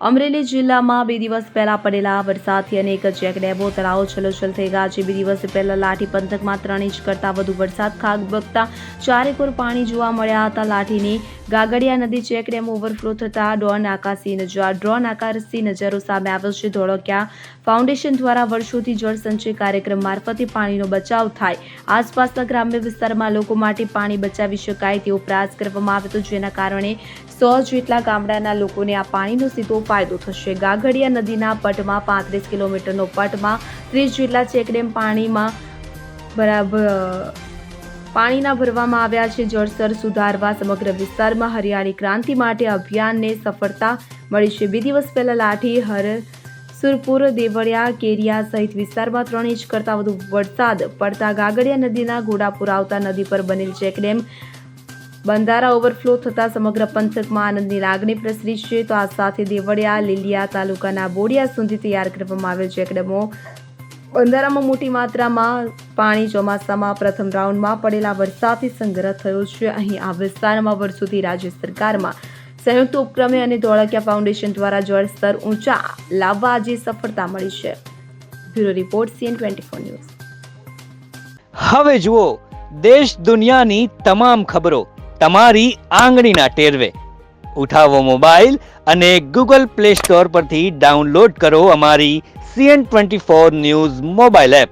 અમરેલી જિલ્લામાં બે દિવસ પહેલા પડેલા વરસાદથી અનેક ચેકડેમો તળાવો છલોછલ થઈ ગયા છે. બે દિવસ પહેલા લાઠી પંથકમાં ત્રણ ઇંચ કરતાં વધુ વરસાદ ખાગ બગતા ચારેકોર પાણી જોવા મળ્યા હતા. લાઠીની ગાગડિયા નદી ચેકડેમ ઓવરફ્લો થતાં ડ્રોન આકાશી નજાર ડ્રોન આકાશી નજારો સામે આવ્યો છે. ધોળકિયા ફાઉન્ડેશન દ્વારા વર્ષોથી જળ સંચય કાર્યક્રમ મારફતે પાણીનો બચાવ થાય. આસપાસના ગ્રામ્ય વિસ્તારમાં લોકો માટે પાણી બચાવી શકાય તેવો પ્રયાસ કરવામાં આવ્યો હતો, જેના કારણે સો જેટલા ગામડાના લોકોને આ પાણીનો સીધો ફાયદો થશે. ગાગડિયા નદીના પટમાં પાંત્રીસ કિલોમીટરનો પટમાં ત્રીસ જેટલા ચેકડેમ પાણીમાં બરાબર પાણીના ભરવામાં આવ્યા છે. જળસ્તર સુધારવા સમગ્ર વિસ્તારમાં હરિયાળી ક્રાંતિ માટે અભિયાનને સફળતા મળી છે. બે દિવસ પહેલા લાઠી, હર, સુરપુર, દેવળિયા, કેરિયા સહિત વિસ્તારમાં ત્રણ ઇંચ કરતાં વધુ વરસાદ પડતા ગાગડિયા નદીના ઘોડાપુર આવતા નદી પર બનેલ ચેકડેમ બંધારા ઓવરફ્લો થતાં સમગ્ર પંથકમાં આનંદની લાગણી પ્રસરી છે. તો આ સાથે દેવળિયા, લીલિયા તાલુકાના બોડિયા સુધી તૈયાર કરવામાં આવેલ ચેકડેમો બંધારામાં મોટી માત્રામાં પાણી ચોમાસામાં પ્રથમ રાઉન્ડમાં પડેલા વરસાદથી સંગ્રહ થયો છે. અહીં આ વિસ્તારમાં વર્ષોથી રાજ્ય સરકારમાં સંયુક્ત ઉપક્રમે અને ધોળકિયા ફાઉન્ડેશન દ્વારા જળ સ્તર ઊંચા લાવવા આજે સફળતા મળી છે. Bureau report CN twenty four news. હવે જુઓ, દેશ દુનિયાની તમામ ખબરો તમારી આંગળીના ટેરવે. ઉઠાવો મોબાઈલ અને ગૂગલ પ્લે સ્ટોર પરથી ડાઉનલોડ કરો અમારી CN twenty four news mobile app.